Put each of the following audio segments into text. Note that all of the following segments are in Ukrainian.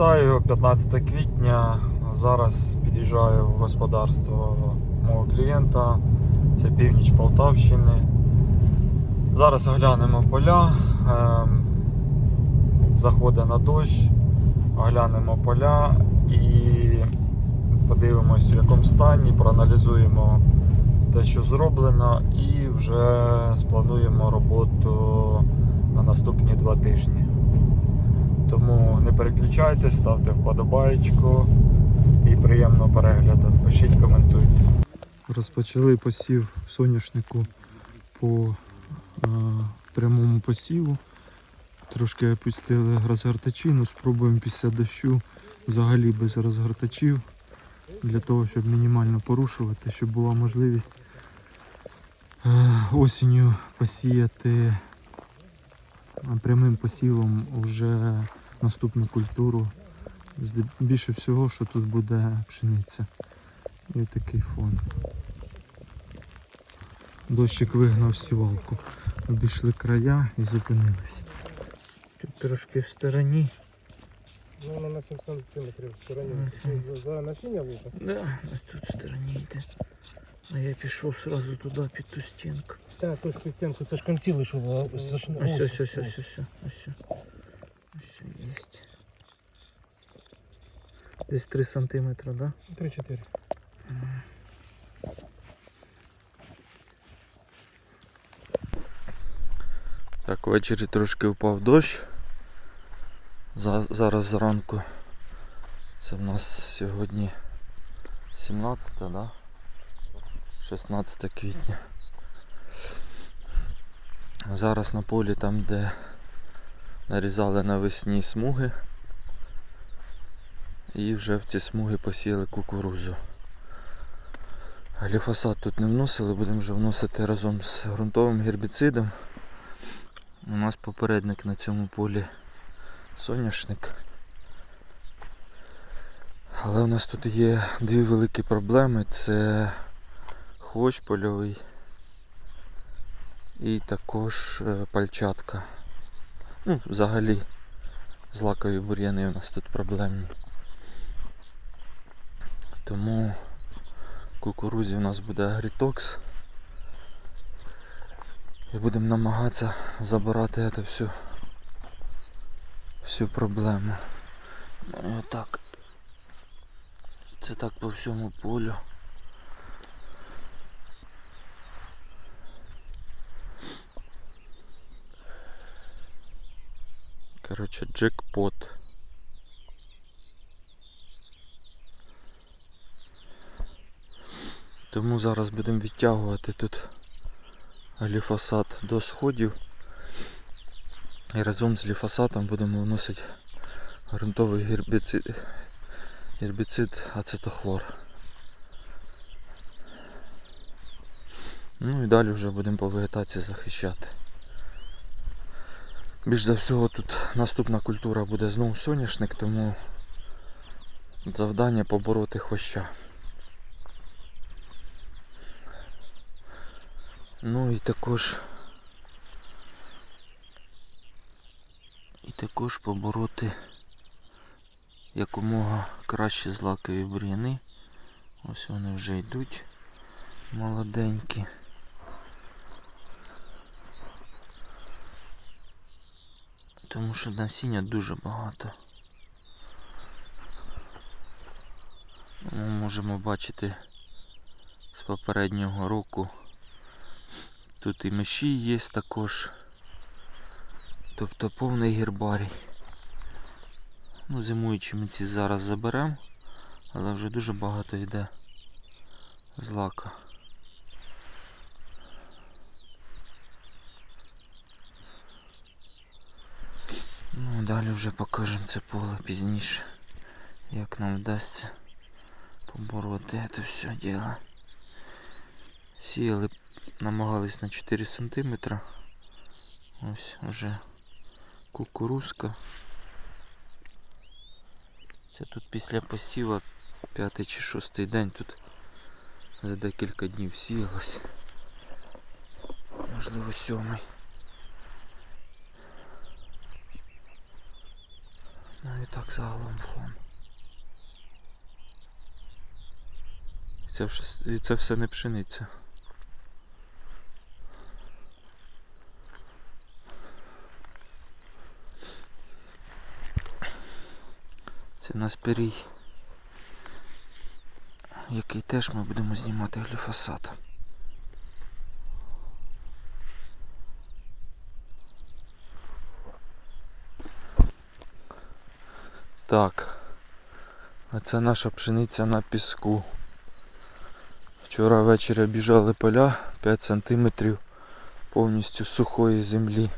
Вітаю, 15 квітня. Зараз під'їжджаю в господарство мого клієнта. Це північ Полтавщини. Зараз оглянемо поля. Ем, Заходить на дощ, оглянемо поля і подивимось в якому стані, проаналізуємо те, що зроблено, і вже сплануємо роботу на наступні два тижні. Тому не переключайтесь, ставте вподобаєчку і приємного перегляду. Пишіть, коментуйте. Розпочали посів соняшнику по е, прямому посіву. Трошки опустили розгортачі, ну спробуємо після дощу взагалі без розгортачів. Для того, щоб мінімально порушувати, щоб була можливість е, осінню посіяти прямим посівом вже наступну культуру. Більше всього, що тут буде пшениця. І такий фон. Дощик вигнав сівалку. Обійшли края і зупинились. Тут трошки в стороні. Ну, на 7 сантиметрів в стороні. За, насіння лупа? Да, ось тут в стороні йде. А я пішов сразу туди під ту стінку. Так, ось під стінку, це ж конці вийшов. а ось- ось- Ось, ось, ось, ось, Ось є. Десь 3 сантиметра, да? 3-4. Так, ввечері трошки впав дощ. Зараз зранку. Це в нас сьогодні 17, да? 16 квітня. Зараз на полі там, де нарізали навесні смуги. І вже в ці смуги посіяли кукурузу. Гліфосат тут не вносили, будемо вже вносити разом з ґрунтовим гербіцидом. У нас попередник на цьому полі соняшник. Але у нас тут є дві великі проблеми. Це хвощ польовий і також е, пальчатка. Ну, взагалі злакові бур'яни у нас тут проблемні. Тому кукурузі у нас буде агрітокс. І будемо намагатися забирати це всю, всю проблему. Ну і отак. Це так по всьому полю. Коротше, джекпот. Тому зараз будемо відтягувати тут гліфосат до сходів. І разом з гліфосатом будемо вносити ґрунтовий гербіцид, гербіцид ацетохлор. Ну і далі вже будемо по вегетації захищати. Більш за всього тут наступна культура буде знову соняшник, тому завдання побороти хвоща. Ну і також і також побороти якомога краще злакові бур'яни. Ось вони вже йдуть молоденькі. Тому що насіння дуже багато. Ми можемо бачити з попереднього року. Тут і миші є також. Тобто повний гербарій. Ну, зимуючи ми ці зараз заберемо, але вже дуже багато йде злака. Ну, далі вже покажемо це поле пізніше, як нам вдасться побороти це все діло. Сіяли намагались на 4 см. Ось вже кукурузка. Це тут після посіва п'ятий чи шостий день тут за декілька днів сіялось. Можливо сьомий. Ну і так загалом фон. Це, і це все не пшениця. Це у нас пирій, який теж ми будемо знімати гліфосат. Так. А це наша пшениця на піску. Вчора ввечері обіжали поля 5 см повністю сухої землі.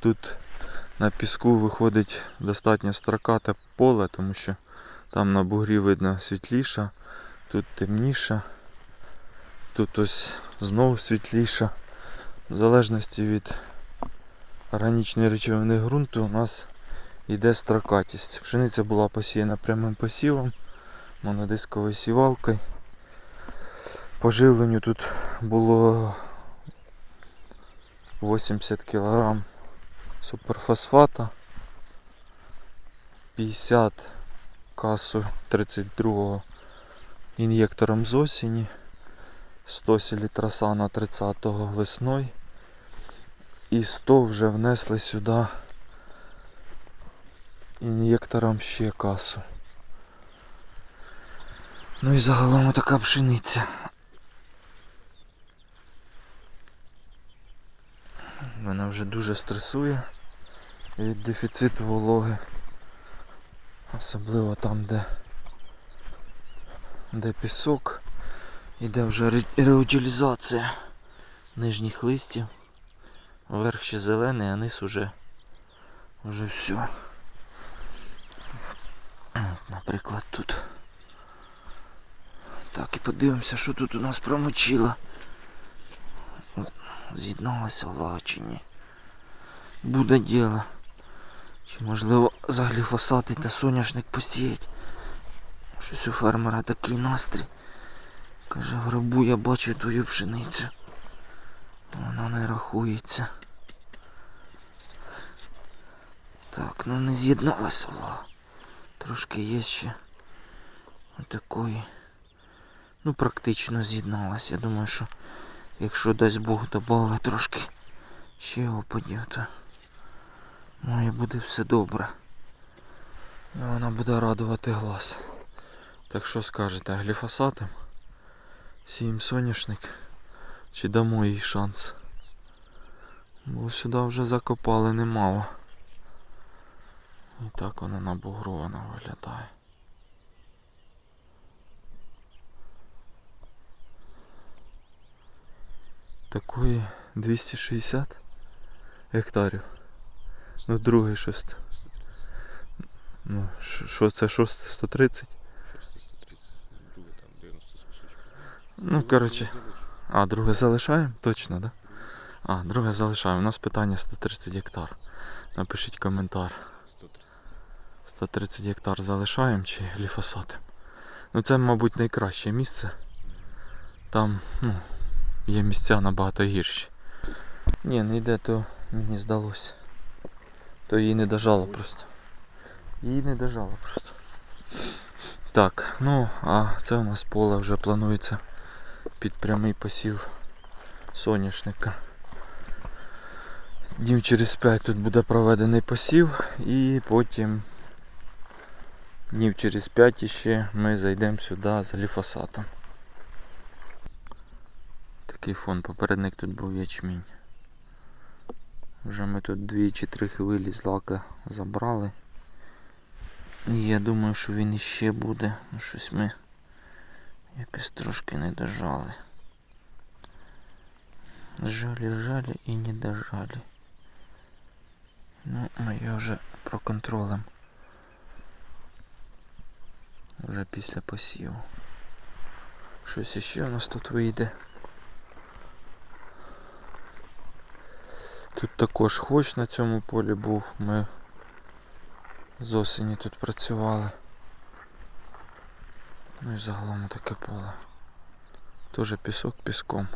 Тут на піску виходить достатньо строкате поле, тому що там на бугрі видно світліше, тут темніше, тут ось знову світліше. В залежності від органічної речовини ґрунту у нас йде строкатість. Пшениця була посіяна прямим посівом, монодисковою сівалкою. По живленню тут було 80 кг суперфосфата, 50 касу 32 ін'єктором з осені, 100 селітросана 30 весною і 100 вже внесли сюди ін'єктором ще касу. Ну і загалом така пшениця. Вона вже дуже стресує від дефіциту вологи. Особливо там, де, де пісок, іде вже ре- реутилізація нижніх листів. Верх ще зелений, а низ уже, уже все. Наприклад, тут. Так, і подивимося, що тут у нас промочило. З'єдналася влага чи ні. Буде діло. Чи можливо загліфосати та соняшник посіять. Щось у фермера такий настрій. Каже, гробу я бачу твою пшеницю. Вона не рахується. Так, ну не з'єдналася влага. Трошки є ще отакої. Ну, практично з'єдналася. Я думаю, що якщо дасть Бог добавить трошки ще опадів, то має буде все добре. І вона буде радувати глаз. Так що скажете, гліфосатом? Сієм соняшник? Чи дамо їй шанс? Бо сюди вже закопали немало. І так вона набугрована виглядає. Такої 260 гектарів. Ну, другий шест. Ну, що це шосте 130? 630, друге там 90 з. Ну, коротше. А, друге залишаємо? Точно, да? А, друге залишаємо. У нас питання 130 гектар. Напишіть коментар. 130. 130 гектар залишаємо чи гліфосатим. Ну це, мабуть, найкраще місце. Там, ну, є місця набагато гірші. Ні, не йде, то мені здалося. То її не дожало просто. Її не дожало просто. Так, ну, а це у нас поле вже планується під прямий посів соняшника. Днів через 5 тут буде проведений посів і потім днів через 5 іще ми зайдемо сюди з гліфосатом. Такий фон, попередник тут був ячмінь. Вже ми тут дві чи три хвилі з лака забрали. І я думаю, що він іще буде. Ну, Щось ми якось трошки не дожали. Жалі, жалі і не дожали. Ну, ми його вже проконтролем. Вже після посіву. Щось іще у нас тут вийде. Тут також хоч на цьому полі був. Ми з осені тут працювали. Ну і загалом таке поле. Тоже пісок піском.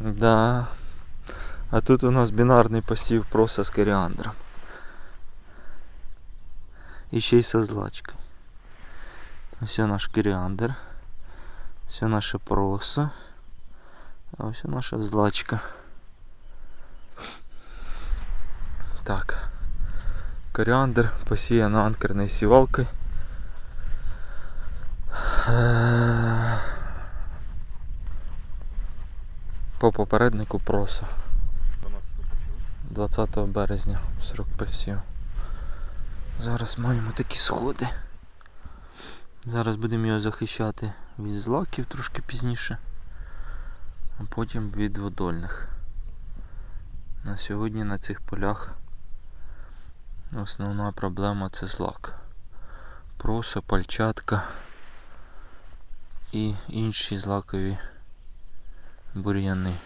Да. А тут у нас бінарний посів проса з коріандром. І ще й со злачкою. Ось наш коріандр. Ось наша проса. А ось наша злачка. Так. Коріандр посіяно анкерною сівалкою. По попереднику проса. 20 березня 40 посів. Зараз маємо такі сходи. Зараз будемо його захищати від злаків трошки пізніше, а потім від водольних. На сьогодні на цих полях основна проблема це злак. Проса, пальчатка і інші злакові бур'яни.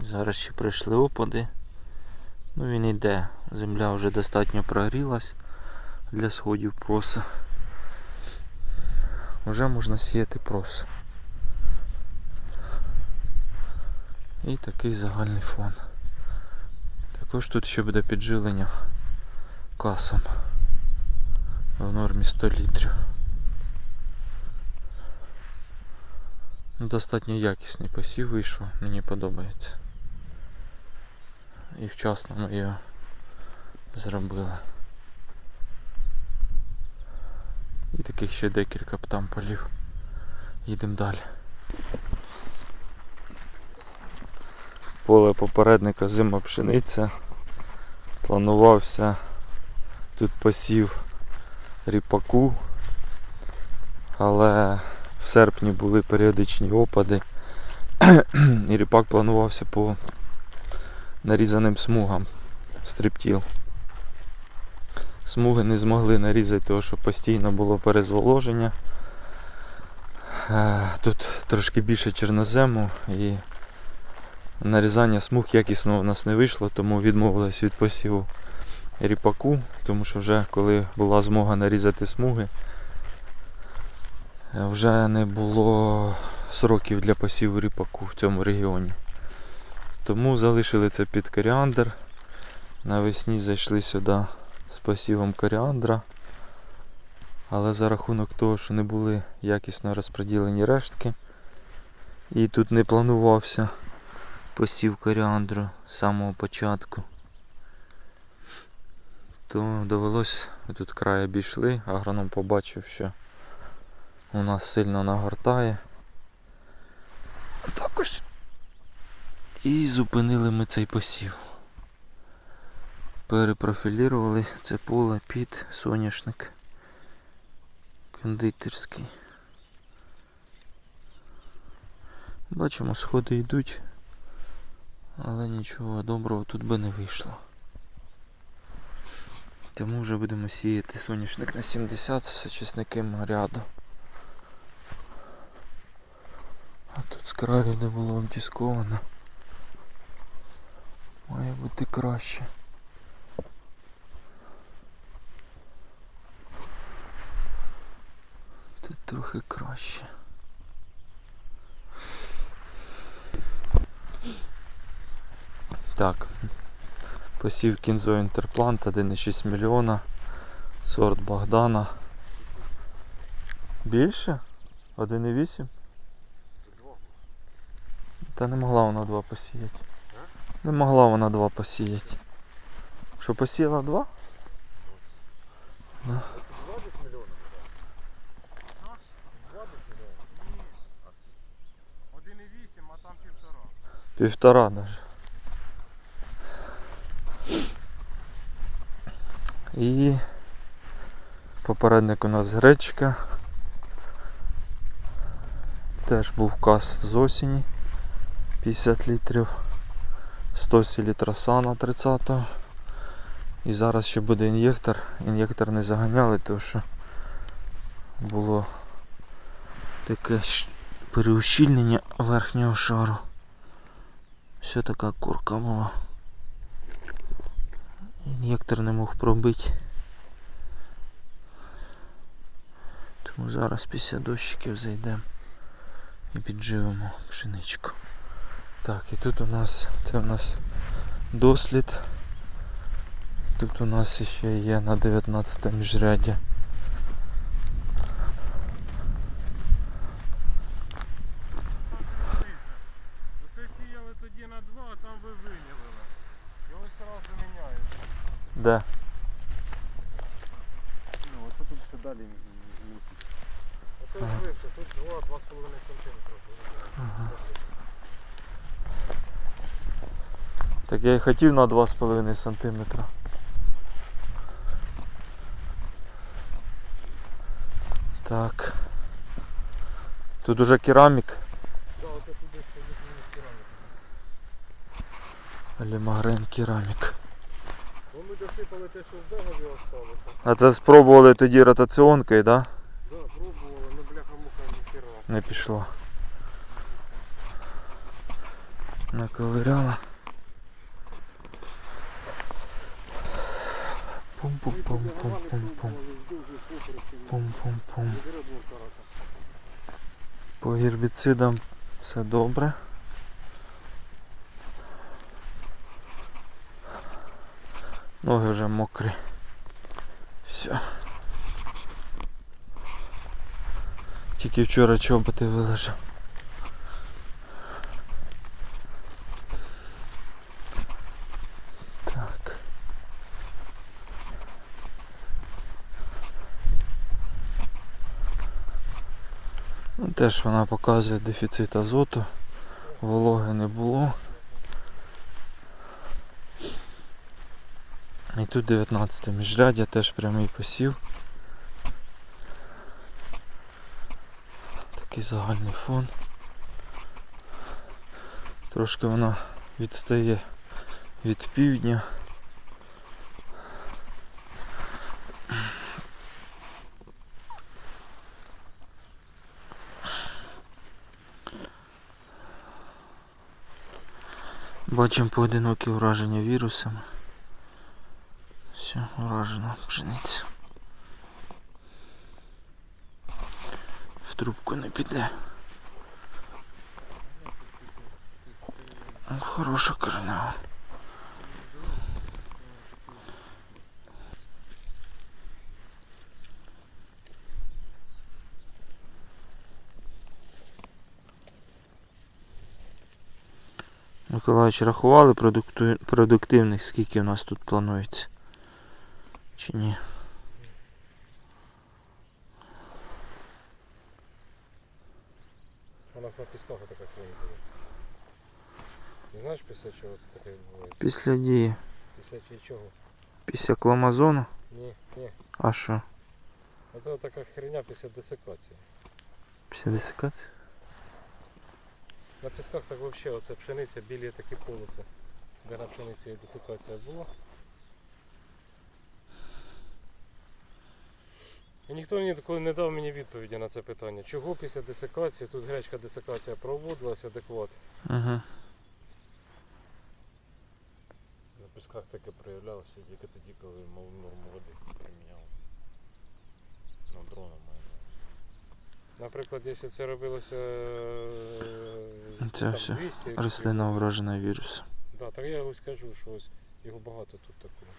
Зараз ще прийшли опади. Ну він йде. Земля вже достатньо прогрілась для сходів проса. Вже можна сіяти прос. І такий загальний фон. Також тут ще буде підживлення касом в нормі 100 літрів. Достатньо якісний посів вийшов, мені подобається. І вчасно ми його зробили. І таких ще декілька б там полів. Їдемо далі. Поле попередника зима пшениця. Планувався тут посів ріпаку, але в серпні були періодичні опади. І ріпак планувався по нарізаним смугам стриптіл. Смуги не змогли нарізати, тому що постійно було перезволоження. Е, Тут трошки більше чорнозему і нарізання смуг якісно у нас не вийшло, тому відмовились від посіву ріпаку, тому що вже коли була змога нарізати смуги, вже не було сроків для посіву ріпаку в цьому регіоні. Тому залишили це під коріандр. Навесні зайшли сюди з посівом коріандра. Але за рахунок того, що не були якісно розподілені рештки, і тут не планувався посів коріандру з самого початку, то довелось тут край обійшли, агроном побачив, що у нас сильно нагортає. Так ось. І зупинили ми цей посів. Перепрофілірували це поле під соняшник кондитерський. Бачимо, сходи йдуть, але нічого доброго тут би не вийшло. Тому вже будемо сіяти соняшник на 70 з очисником ряду. А тут з краю де було обдісковано. Має бути краще. Тут трохи краще. Так. Посів кінзо інтерплант 1,6 мільйона. Сорт Богдана. Більше? 1,8? Та не могла вона два посіяти. Не могла вона два посіяти. Що посіяла два? Да. 1,8, а там півтора. Півтора даже. І попередник у нас гречка. Теж був кас з осені 50 літрів. 100 літросана 30 І зараз ще буде ін'єктор. Ін'єктор не заганяли, тому що було таке переущільнення верхнього шару. Все така курка була. Ін'єктор не мог пробити. Тому зараз після дощиків зайдемо. І підживимо пшеничку. Так, і тут у нас це у нас дослід. Тут у нас ще є на 19 міжряддя. Оце сіяли тоді на два, а там ви виявили. І ось одразу міняється. Де? Ну, оце тут ще далі мусить. Оце ось вище, тут 2-2,5 см. Так я і хотів на 2,5 см. Так. Тут уже керамік. Лімагрен керамік. Ну досипали те, що дегобі осталося. А це спробували тоді ротаціонкою, да? Да, пробували, ну бляха-муха ніхера. Не пішло. Наковиряла. Пум-пум-пум-пум-пум-пум. Пум-пум-пум. По гербіцидам все добре. Ноги вже мокрі. Все. Тільки вчора чоботи вилежав. Так. Ну, теж вона показує дефіцит азоту, вологи не було. І тут 19 міжряддя, теж прямий посів. Такий загальний фон. Трошки вона відстає від півдня. Бачимо поодинокі ураження вірусами. Все, уражена пшениця. В трубку не піде. Хороша коренева. Миколаївич, рахували продуктивних, скільки у нас тут планується? Чи ні? У нас на пісках така хрень буде. Не знаєш після чого це таке відбувається? Після дії. Після чого? Після кламазону? Ні, ні. А що? Оце така херня після десикації. Після десикації? На пісках так взагалі оце пшениця, білі такі полоси. Де на пшениці десикація була. І ніхто мені такої не дав мені відповіді на це питання. Чого після десикації, тут гречка десикація проводилась адекват. Угу. На пісках таке проявлялося тільки тоді, коли малу норму води приміняли. Ну, на увазі. Наприклад, якщо це робилося е, Це там, все 200 Рослина вражена вірусом. Да, так я ось кажу, що ось його багато тут такого.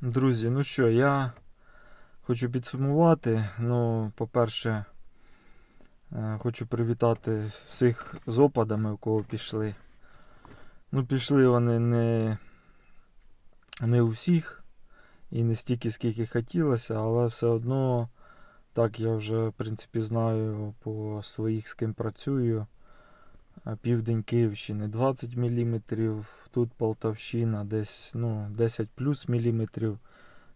Друзі, ну що, я хочу підсумувати. Ну, по-перше, е, хочу привітати всіх з опадами, у кого пішли. Ну, пішли вони не, не у всіх і не стільки, скільки хотілося, але все одно, так я вже, в принципі, знаю по своїх, з ким працюю. Е, Південь Київщини 20 мм, тут Полтавщина десь ну, 10 плюс міліметрів.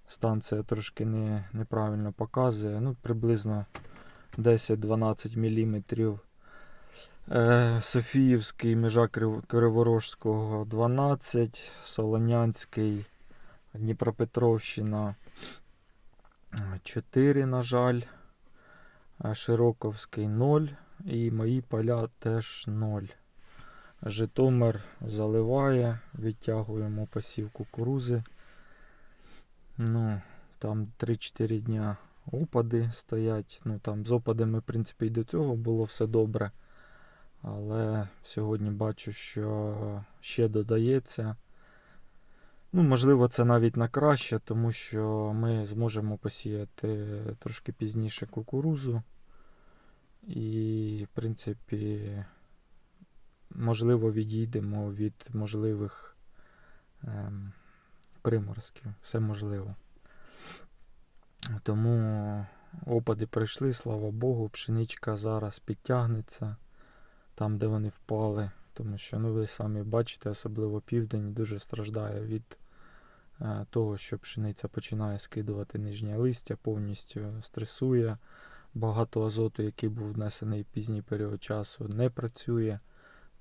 Станція трошки не, неправильно показує. Ну, приблизно 10-12 мм. Е, Софіївський, межа Криворожського 12, Солонянський, Дніпропетровщина е, 4, на жаль. Широковський 0 і мої поля теж 0. Житомир заливає, відтягуємо посів кукурузи. Ну, там 3-4 дня опади стоять. Ну там з опадами, в принципі, і до цього було все добре. Але сьогодні бачу, що ще додається. Ну, можливо, це навіть на краще, тому що ми зможемо посіяти трошки пізніше кукурузу. І, в принципі, можливо, відійдемо від можливих ем, приморозків. Все можливо. Тому опади прийшли, слава Богу, пшеничка зараз підтягнеться там, де вони впали. Тому що, ну, ви самі бачите, особливо південь дуже страждає від е, того, що пшениця починає скидувати нижнє листя, повністю стресує. Багато азоту, який був внесений в пізній період часу, не працює.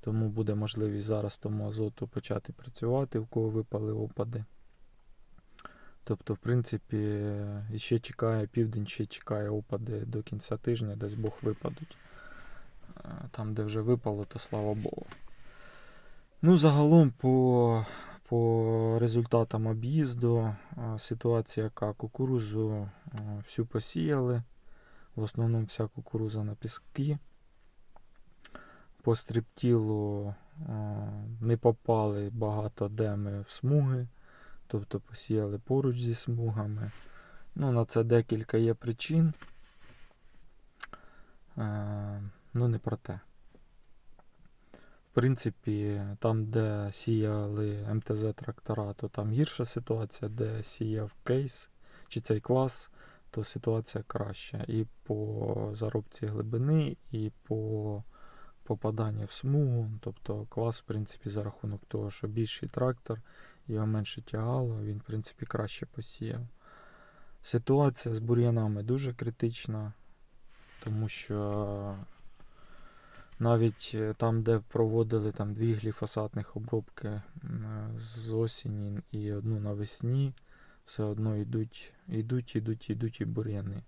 Тому буде можливість зараз тому азоту почати працювати, у кого випали опади. Тобто, в принципі, ще чекає південь, ще чекає опади до кінця тижня, десь Бог випадуть. Е, Там, де вже випало, то слава Богу. Ну, загалом по, по результатам об'їзду е, ситуація яка кукурузу е, всю посіяли. В основному вся кукуруза на піски. По стриптілу е, не попали багато де ми в смуги, тобто посіяли поруч зі смугами. Ну, на це декілька є причин. Ну, не про те. Принципі, там, де сіяли МТЗ трактора, то там гірша ситуація, де сіяв кейс чи цей клас, то ситуація краща. І по заробці глибини, і по попаданню в смугу. Тобто клас, в принципі, за рахунок того, що більший трактор, його менше тягало, він, в принципі, краще посіяв. Ситуація з бур'янами дуже критична, тому що навіть е, там, де проводили там дві гліфосатних обробки е, з осені і одну навесні, все одно йдуть, йдуть, йдуть, йдуть і бур'яни.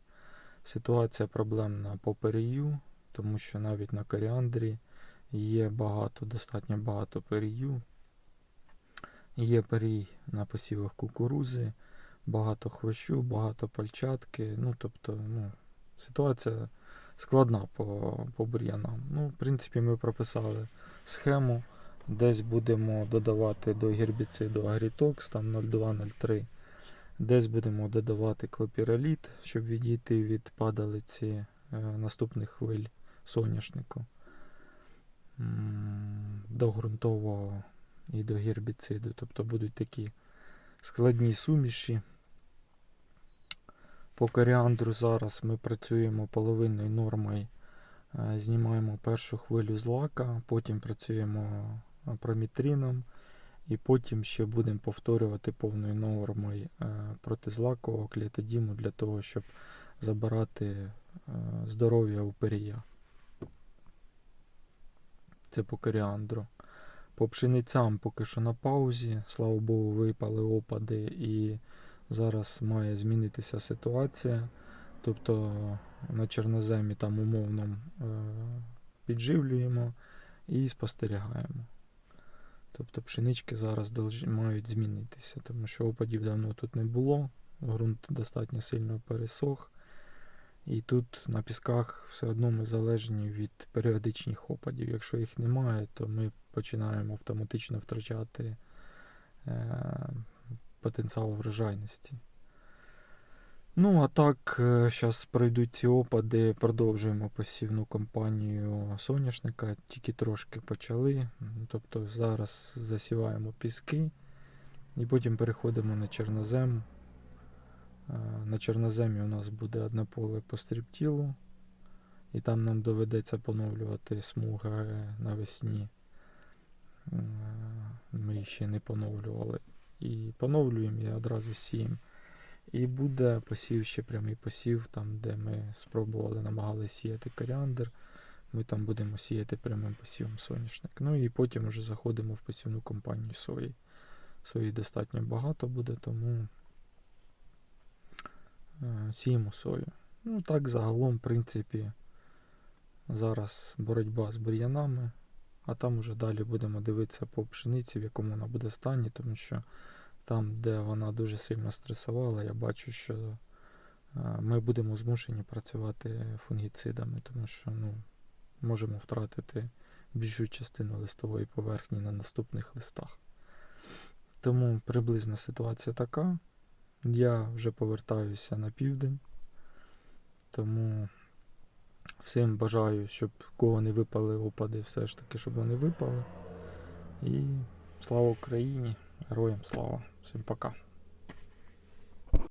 Ситуація проблемна по перію, тому що навіть на коріандрі є багато, достатньо багато перію. Є перій на посівах кукурузи, багато хвощу, багато пальчатки. Ну, тобто, ну, ситуація складна по, по бур'янам. Ну, в принципі, ми прописали схему. Десь будемо додавати до гербіциду Агрітокс, там 02-03. Десь будемо додавати клопіроліт, щоб відійти від падалиці е, наступних хвиль соняшнику. До ґрунтового і до гербіциду. Тобто будуть такі складні суміші. По коріандру зараз ми працюємо половинною нормою. Е, Знімаємо першу хвилю злака, потім працюємо е, промітріном, і потім ще будемо повторювати повною нормою е, протизлакового клітодіму для того, щоб забирати здоров'я у перія. Це по коріандру. По пшеницям поки що на паузі. Слава Богу, випали опади і зараз має змінитися ситуація. Тобто на чорноземі там умовно е, підживлюємо і спостерігаємо. Тобто пшенички зараз мають змінитися, тому що опадів давно тут не було, ґрунт достатньо сильно пересох. І тут на пісках все одно ми залежні від періодичних опадів. Якщо їх немає, то ми починаємо автоматично втрачати е, потенціал врожайності. Ну, а так, зараз пройдуть ці опади, продовжуємо посівну кампанію соняшника, тільки трошки почали. Тобто зараз засіваємо піски і потім переходимо на чорнозем. Е, На чорноземі у нас буде одне поле по стріптілу, і там нам доведеться поновлювати смуги навесні. Е, Ми ще не поновлювали. І поновлюємо і одразу сіємо. І буде посів ще прямий посів, там, де ми спробували, намагалися сіяти коріандр. Ми там будемо сіяти прямим посівом соняшник. Ну і потім вже заходимо в посівну компанію сої. Сої достатньо багато буде, тому е, сіємо сою. Ну так, загалом, в принципі, зараз боротьба з бур'янами, а там уже далі будемо дивитися по пшениці, в якому вона буде стані, тому що там, де вона дуже сильно стресувала, я бачу, що е, ми будемо змушені працювати фунгіцидами, тому що ну, можемо втратити більшу частину листової поверхні на наступних листах. Тому приблизна ситуація така. Я вже повертаюся на південь. Тому всім бажаю, щоб кого не випали опади, все ж таки, щоб вони випали. І слава Україні! Героям слава! Всім пока!